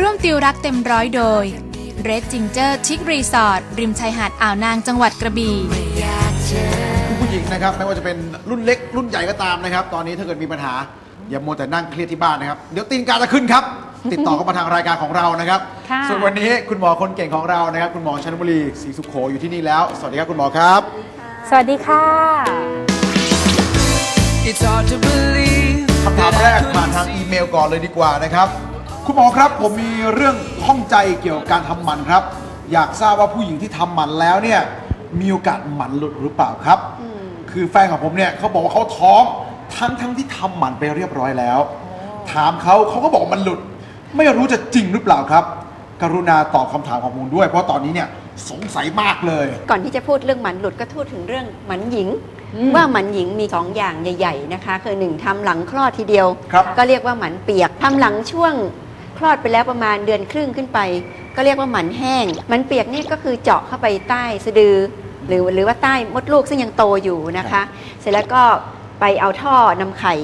ร่วมติวรักเต็มร้อยโดย Red Ginger Chic Resort ริมชายหาดอ่าวนางจังหวัดกระบี่ คุณผู้หญิงนะครับไม่ว่าจะเป็นรุ่นเล็กรุ่นใหญ่ก็ตามนะครับ ตอนนี้ถ้าเกิดมีปัญหา อย่ามัวแต่นั่งเครียดที่บ้านนะครับ เดี๋ยวตีนกาจะขึ้นครับ ติดต่อเข้ามาทางรายการของเรานะครับ ค่ะ ส่วนวันนี้คุณหมอคนเก่งของเรานะครับ คุณหมอชันบุรีศรีสุขโขอยู่ที่นี่แล้ว สวัสดีครับคุณหมอครับ สวัสดีค่ะ It's hard to believe คำถามแรกผ่านทางอีเมลก่อนเลยดีกว่านะครับ คุณหมอครับผมมีเรื่องข้องใจเกี่ยวกับการทำหมันครับ อยากทราบว่าผู้หญิงที่ทำหมันแล้วเนี่ยมีโอกาสหมันหลุดหรือเปล่าครับคือแฟนของผมเนี่ยเขาบอกว่าเขาท้องทั้งทั้งที่ทำหมันไปเรียบร้อยแล้ว ถามเขาเขาก็บอกมันหลุด ไม่รู้จะจริงหรือเปล่าครับ กรุณาตอบคำถามของผมด้วย เพราะตอนนี้เนี่ยสงสัยมากเลย ก่อนที่จะพูดเรื่องหมันหลุดก็พูดถึงเรื่องหมันหญิง ว่าหมันหญิงมีสองอย่างใหญ่ ๆ นะคะ คือหนึ่งทำหลังคลอดทีเดียว ครับ ก็เรียกว่าหมันเปียกทำหลังช่วงค ลอดไปแล้วประมาณเดือนครึ่งขึ้นไป ก็เรียกว่าหมันแห้งหมันเปียกนี่ก็คือเจาะเข้าไปใต้สะดือ หรือหรือว่าใต้มดลูกซึ่งยังโตอยู่นะคะ เสร็จแล้วก็ไปเอาท่อนำไข่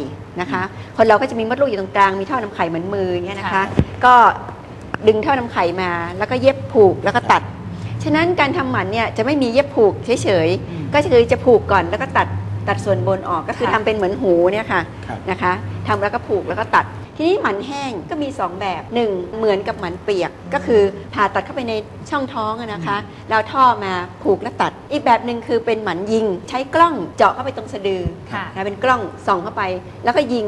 นะคะ คนเราก็จะมีมดลูกอยู่ตรงกลางมีท่อนำไข่เหมือนมืออย่างเงี้ยนะคะค่ะก็ดึงท่อนำไข่มา แล้วก็เย็บผูกแล้วก็ตัด ฉะนั้นการทำหมันเนี่ยจะไม่มีเย็บผูกเฉยๆก็คือจะผูกก่อนแล้วก็ตัดตัดส่วนบนออกก็คือค่ะทำเป็นเหมือนหูเนี่ยค่ะครับนะคะทำแล้วก็ผูกแล้วก็ตัด ทีนี้หมันแห้งก็มี 2 แบบหนึ่งเหมือนกับหมันเปียก ก็คือผ่าตัดเข้าไปในช่องท้องอะนะคะ แล้วท่อมาผูกและตัด อีกแบบหนึ่งคือเป็นหมันยิง ใช้กล้องเจาะเข้าไปตรงสะดือค่ะนะเป็นกล้องส่องเข้าไป แล้วก็ยิง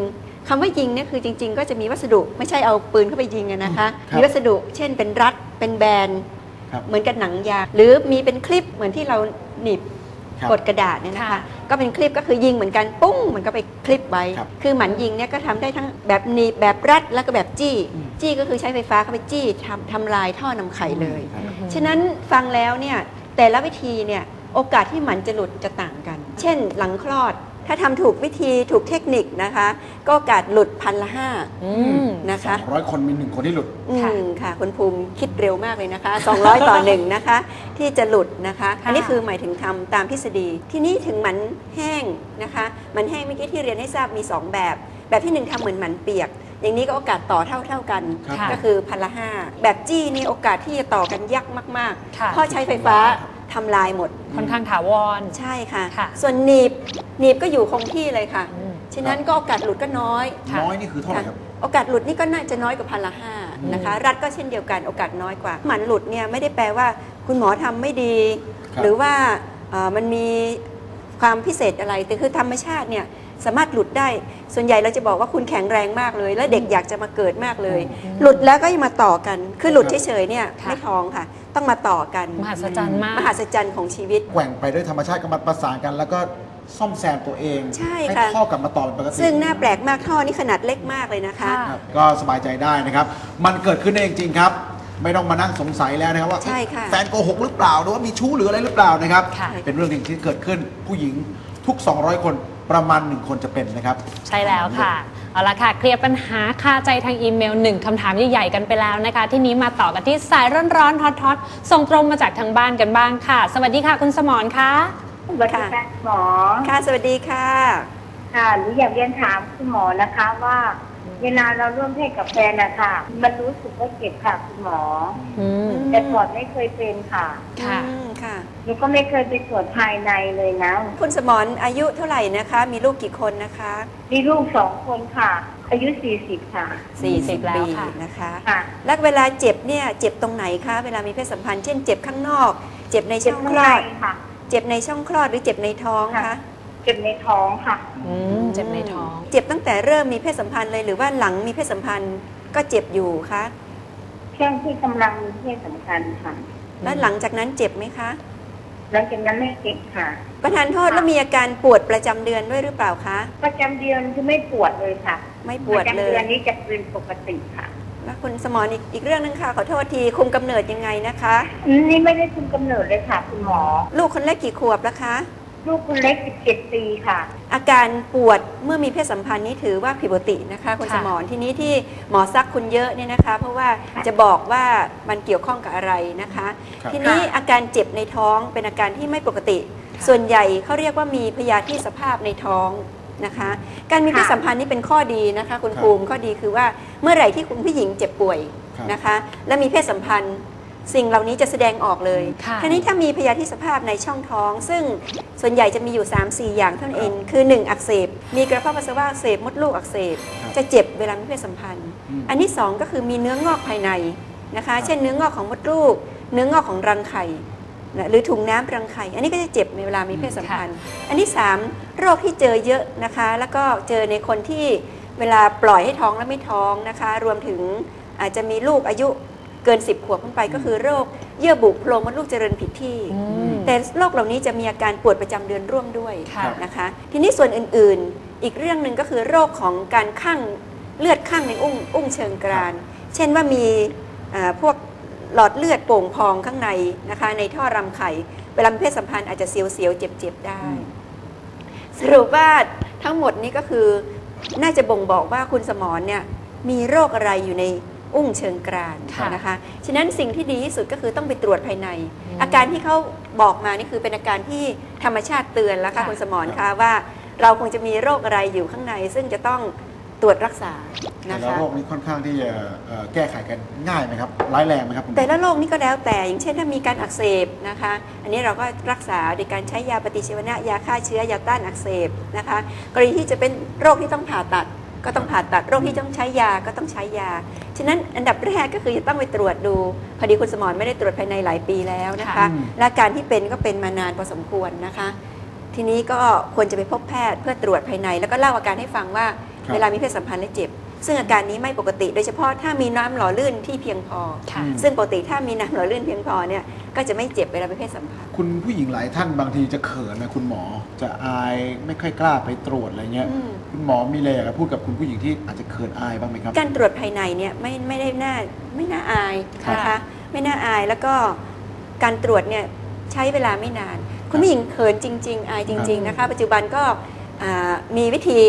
คำว่ายิงเนี่ยคือจริง ๆ ก็จะมีวัสดุไม่ใช่เอาปืนเข้าไปยิงอะนะคะ ครับ มีวัสดุ เช่นเป็นรัดเป็นแบน ครับ เหมือนกับหนังยางหรือมีเป็นคลิปเหมือนที่เราหนีบครับ กดกระดาษเนี่ยนะคะค่ะก็เป็นคลิปก็คือยิงเหมือนกันปุ้งมันก็ไปคลิปไว้ครับคือหมันยิงเนี่ยก็ทำได้ทั้งแบบหนีบแบบรัดแล้วก็แบบจี้อืมจี้ก็คือใช้ไฟฟ้าเข้าไปจี้ทำทำลายท่อนำไข่เลยครับฉะนั้นฟังแล้วเนี่ยแต่ละวิธีเนี่ยโอกาสที่หมันจะหลุดจะต่างกัน เช่น หลังคลอด ถ้าทำถูกวิธีถูกเทคนิคนะคะ ก็โอกาสหลุดพันละห้าอืม นะคะร้อยคนมีหนึ่งคนที่หลุด อืค่ะมค่ะคุณภูมิคิดเร็วมากเลยนะคะ 200 ต่อหนึ่งนะคะ ที่จะหลุดนะคะ ค่ะ อันนี้คือหมายถึงทำตามทฤษฎี ที่นี้ถึงหมันแห้งนะคะหมันแห้งเมื่อกี้ที่เรียนให้ทราบมี 2 แบบ แบบที่หนึ่งทำเหมือนหมันเปียก อย่างนี้ก็โอกาสต่อเท่าเท่าๆกัน ครับค่ะก็คือพันละห้าแบบจี้นี่โอกาสที่จะต่อกันยากมากค่ะๆเพราะใช้ไฟฟ้า ทำลายหมด ค่อนข้างถาวร ใช่ค่ะ ค่ะ ส่วนหนีบหนีบก็อยู่คงที่เลยค่ะ อืม ฉะนั้นก็โอกาสหลุดก็น้อยค่ะ น้อยนี่คือเท่าไหร่ครับ โอกาสหลุดนี่ก็น่าจะน้อยกว่าพันละห้านะคะ รัฐก็เช่นเดียวกันโอกาสน้อยกว่า หมันหลุดเนี่ยไม่ได้แปลว่า คุณหมอทำไม่ดี ครับ หรือว่าเอ่อมันมีความพิเศษอะไร แต่คือธรรมชาติเนี่ยสามารถหลุดได้ ส่วนใหญ่เราจะบอกว่าคุณแข็งแรงมากเลย แล้วเด็กอยากจะมาเกิดมากเลย หลุดแล้วก็ยังมาต่อกัน คือหลุดเฉยๆเนี่ยค่ะไม่ท้องค่ะ ต้องมาต่อกัน มหัศจรรย์มาก มหัศจรรย์ของชีวิต แกว่งไปด้วยธรรมชาติก็มาประสานกัน แล้วก็ซ่อมแซมตัวเองใช่ค่ะ ท่อกลับมาต่อเป็นปกติซึ่งน่าแปลกมากท่อนี่ขนาดเล็กมากเลยนะคะค่ะครับก็สบายใจได้นะครับ มันเกิดขึ้นได้จริงๆครับ ไม่ต้องมานั่งสงสัยแล้วนะครับว่าใช่ค่ะแฟนโกหกหรือเปล่าหรือว่ามีชู้หรืออะไรหรือเปล่านะครับ ค่ะ เป็นเรื่องจริงที่เกิดขึ้นผู้หญิงทุก 200 คนประมาณ1คนจะเป็นนะครับ ใช่แล้วค่ะเอาละค่ะ เคลียร์ปัญหาคาใจทางอีเมลหนึ่งคำถามใหญ่ๆกันไปแล้วนะคะ ที่นี้มาต่อกันที่สายร้อนๆฮอตๆส่งตรงมาจากทางบ้านกันบ้างค่ะ สวัสดีค่ะคุณสมรค่ะสวัสดีค่ะหมอค่ะ สวัสดีค่ะ ค่ะหนูอยากเรียนถามคุณหมอนะคะว่า เวลาเราร่วมเพศกับแฟนนะคะมันรู้สึกว่าเจ็บค่ะคุณหมออืมแต่ก่อนไม่เคยเป็นค่ะค่ะอืม ค่ะหนูก็ไม่เคยไปตรวจภายในเลยนะ คุณสมรอายุเท่าไหร่นะคะ มีลูกกี่คนนะคะ มีลูกสองคนค่ะ อายุสี่สิบค่ะ 40 แล้วปีค่ะนะคะ ค่ะ แล้วเวลาเจ็บเนี่ยเจ็บตรงไหนคะเวลามีเพศสัมพันธ์เช่นเจ็บข้างนอก เจ็บในเจ็บช่องข้างคลในอด ค่ะ เจ็บในช่องคลอดหรือเจ็บในท้องคะเจ็บในท้องค่ะ อืมเจ็บในท้อง เจ็บตั้งแต่เริ่มมีเพศสัมพันธ์เลยหรือว่าหลังมีเพศสัมพันธ์ก็เจ็บอยู่คะ ช่วงที่กำลังมีเพศสัมพันธ์ค่ะ แล้วหลังจากนั้นเจ็บไหมคะ หลังจากนั้นไม่เจ็บค่ะ ประธานโทษแล้วมีอาการปวดประจำเดือนด้วยหรือเปล่าคะ ประจำเดือนคือไม่ปวดเลยค่ะ ไม่ปปวระดเลจำเดือยนนี้จะเป็นปกติค่ะแล้วคุณสมรอีกอีกเรื่องหนึงค่ะขอโทษทีคุมกำเนิดยังไงนะคะอืมนี่ไม่ได้คุมกำเนิดเลยค่ะ คุณหมอ ลูกคนแรกกี่ขวบแล้วคะ ลูกคนเล็ก 17 ปีค่ะ อาการปวดเมื่อมีเพศสัมพันธ์นี้ถือว่าผิดปกตินะคะคุณค่ะสมรทีนี้ที่หมอซักคุณเยอะเนี่ยนะคะ เพราะว่าจะบอกว่ามันเกี่ยวข้องกับอะไรนะคะครับทีนี้อาการเจ็บในท้องเป็นอาการที่ไม่ปกติ ส่วนใหญ่เขาเรียกว่ามีพยาธิสภาพในท้องนะคะ การมีเพศสัมพันธ์นี่เป็นข้อดีนะคะ คุณครับภูมิข้อดีคือว่าเมื่อไหร่ที่คุณผู้หญิงเจ็บป่วยครับนะคะ และมีเพศสัมพันธ์ สิ่งเหล่านี้จะแสดงออกเลยค่ะทีนี้ถ้ามีพยาธิสภาพในช่องท้อง ซึ่งส่วนใหญ่จะมีอยู่ 3-4 อย่างเท่านั้นเอง คือ 1 อักเสบ มีกระเพาะปัสสาวะอักเสบ มดลูกอักเสบ ครับจะเจ็บเวลามีเพศสัมพันธ์ อืม อันที่ 2 ก็คือมีเนื้องอกภายในนะคะ เช่นเนื้องอกของมดลูก เนื้องอกของรังไข่นะหรือถุงน้ำรังไข่ อันนี้ก็จะเจ็บในเวลามีเพศสัมพันธ์ อันที่ 3 โรคที่เจอเยอะนะคะ แล้วก็เจอในคนที่เวลาปล่อยให้ท้องแล้วไม่ท้องนะคะ รวมถึงอาจจะมีลูกอายุ เกิน 10 ขวบขึ้นไปก็คือโรคเยื่อบุโพรงมดลูกเจริญผิดที่ อืม แต่โรคเหล่านี้จะมีอาการปวดประจำเดือนร่วมด้วยค่ะนะคะ ทีนี้ส่วนอื่นๆ อีกเรื่องหนึ่งก็คือโรคของการข้างเลือดข้างในอุ้งอุ้งเชิงกราน เช่นว่ามีอ่าพวกหลอดเลือดโป่งพองข้างในนะคะ ในท่อรำไข่เวลามีเพศสัมพันธ์อาจจะเสียวๆเจ็บๆได้สรุปว่าทั้งหมดนี้ก็คือน่าจะบ่งบอกว่าคุณสมรเนี่ยมีโรคอะไรอยู่ใน อุ้งเชิงกรานค่ะนะคะ ฉะนั้นสิ่งที่ดีที่สุดก็คือต้องไปตรวจภายใน อาการที่เขาบอกมานี่คือเป็นอาการที่ธรรมชาติเตือนแล้วค่ะค่ะคุณสมรคะว่า เราคงจะมีโรคอะไรอยู่ข้างใน ซึ่งจะต้องตรวจรักษาแต่นะละคะโรคนี้ค่อนข้างที่จะเอ่อแก้ไขกันง่ายไหมครับ ร้ายแรงไหมครับคุณหมอแต่ละโรคนี่ก็แล้วแต่ อย่างเช่นถ้ามีการอักเสบนะคะ อันนี้เราก็รักษาโดยการใช้ยาปฏิชีวนะ ยาฆ่าเชื้อ ยาต้านอักเสบนะคะ กรณีที่จะเป็นโรคที่ต้องผ่าตัด ก็ต้องผ่าตัดโรคที่ต้องใช้ยาก็ต้องใช้ยา ฉะนั้นอันดับแรกก็คือจะต้องไปตรวจดู พอดีคุณสมรไม่ได้ตรวจภายในหลายปีแล้วนะคะค่ะและการที่เป็นก็เป็นมานานพอสมควรนะคะ ทีนี้ก็ควรจะไปพบแพทย์เพื่อตรวจภายใน แล้วก็เล่าอาการให้ฟังว่าครับเวลามีเพศสัมพันธ์แล้วเจ็บ ซึ่งอาการนี้ไม่ปกติ โดยเฉพาะถ้ามีน้ำหล่อลื่นที่เพียงพอ ค่ะ ซึ่งปกติถ้ามีน้ำหล่อลื่นเพียงพอเนี่ยก็จะไม่เจ็บเวลามีเพศสัมพันธ์ คุณผู้หญิงหลายท่านบางทีจะเขินนะคุณหมอจะอายไม่ค่อยกล้าไปตรวจอะไรเงี้ย อืม คุณหมอมีอะไรอยากจะพูดกับคุณผู้หญิงที่อาจจะเขินอายบ้างไหมครับ การตรวจภายในเนี่ยไม่ไม่ได้น่าไม่น่าอายนะค่ะคะไม่น่าอายแล้วก็การตรวจเนี่ยใช้เวลาไม่นาน คุณผู้หญิงเขินจริง ๆ อายจริง ๆ นะคะ ปัจจุบันก็อ่ามีวิธี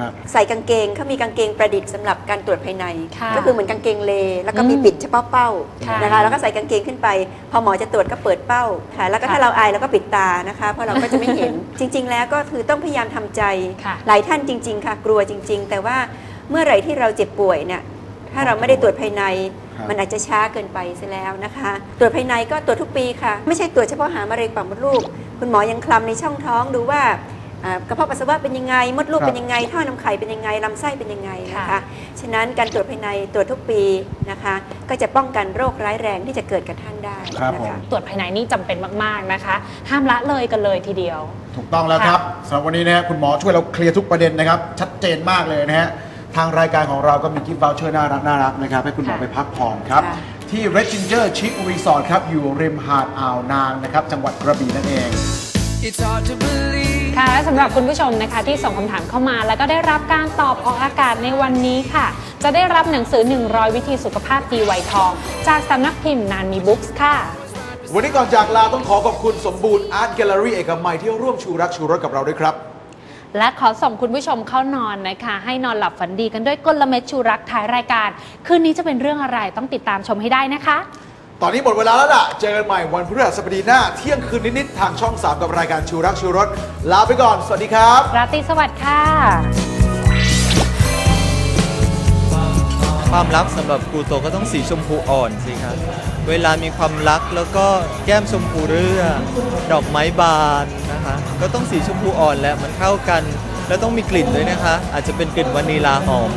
ครับ ใส่กางเกงเขามีกางเกงประดิษฐ์สำหรับการตรวจภายใน ค่ะก็คือเหมือนกางเกงเล แล้วก็มีอืมปิดเฉพาะเป้าค่ะนะคะแล้วก็ใส่กางเกงขึ้นไป พอหมอจะตรวจก็เปิดเป้าค่ะ แล้วก็ค่ะถ้าเราอายเราก็ปิดตานะคะ เพราะเราก็จะไม่เห็น จริง ๆ แล้วก็คือต้องพยายามทำใจ ค่ะ หลายท่านจริง ๆ ค่ะ กลัวจริง ๆ แต่ว่าเมื่อไหร่ที่เราเจ็บป่วยเนี่ยถ้าเราไม่ได้ตรวจภายใน ครับ มันอาจจะช้าเกินไปเสียแล้วนะคะ ตรวจภายในก็ตรวจทุกปีค่ะ ไม่ใช่ตรวจเฉพาะหามะเร็งปากมดลูก คุณหมอยังคลำในช่องท้องดูว่าอ่า กระเพาะปัสสาวะเป็นยังไง มดลูกครับเป็นยังไงท่อน้ำไข่เป็นยังไงลำไส้เป็นยังไงนะคะค่ะฉะนั้นการตรวจภายในตรวจทุกปีนะคะก็จะป้องกันโรคร้ายแรงที่จะเกิดกับท่านได้ครับนะผมคะตรวจภายในนี่จำเป็นมากๆนะคะ ห้ามละเลยกันเลยทีเดียว ถูกต้องแล้วครับสำหรับวันนี้นะฮะคุณหมอช่วยเราเคลียร์ทุกประเด็นนะครับ ชัดเจนมากเลยนะฮะทางรายการของเราก็มีกิฟต์ o วเชอร์น่ารักน่ารักนะครับให้คุณหมอค่ะไปพักผ่อนครับค่ะที่ Red Ginger Chic Resort ครับอยู่ริมหาดอ่าวนางนะครับจังหวัดกระบี่นั่นเอง It's hard to believe. ค่ะ และสำหรับคุณผู้ชมนะคะที่ส่งคำถามเข้ามา แล้วก็ได้รับการตอบออกอากาศในวันนี้ค่ะ จะได้รับหนังสือ 100 วิธีสุขภาพดีไวยทอง จากสำนักพิมพ์นานมีบุ๊กส์ค่ะ วันนี้ก่อนจากลาต้องขอขอบคุณสมบูรณ์อาร์ตแกลเลอรี่เอกมัยที่ร่วมชูรักชูรสกับเราด้วยครับ และขอส่งคุณผู้ชมเข้านอนนะคะ ให้นอนหลับฝันดีกันด้วยกลเม็ดชูรักท้ายรายการ คืนนี้จะเป็นเรื่องอะไรต้องติดตามชมให้ได้นะคะ ตอนนี้หมดเวลาแล้วล่ะ เจอกันใหม่วันพฤหัสบดีหน้า เที่ยงคืนนิด ๆ ทางช่อง 3 กับรายการชูรักชูรส ลาไปก่อน สวัสดีครับ ราตรีสวัสดิ์ค่ะความรักสำหรับครูโตก็ต้องสีชมพูอ่อนสิครับ เวลามีความรักแล้วก็แก้มชมพูเรือดอกไม้บานนะคะ ก็ต้องสีชมพูอ่อนแหละมันเข้ากัน แล้วต้องมีกลิ่นด้วยนะคะ อาจจะเป็นกลิ่นวานิลาหอม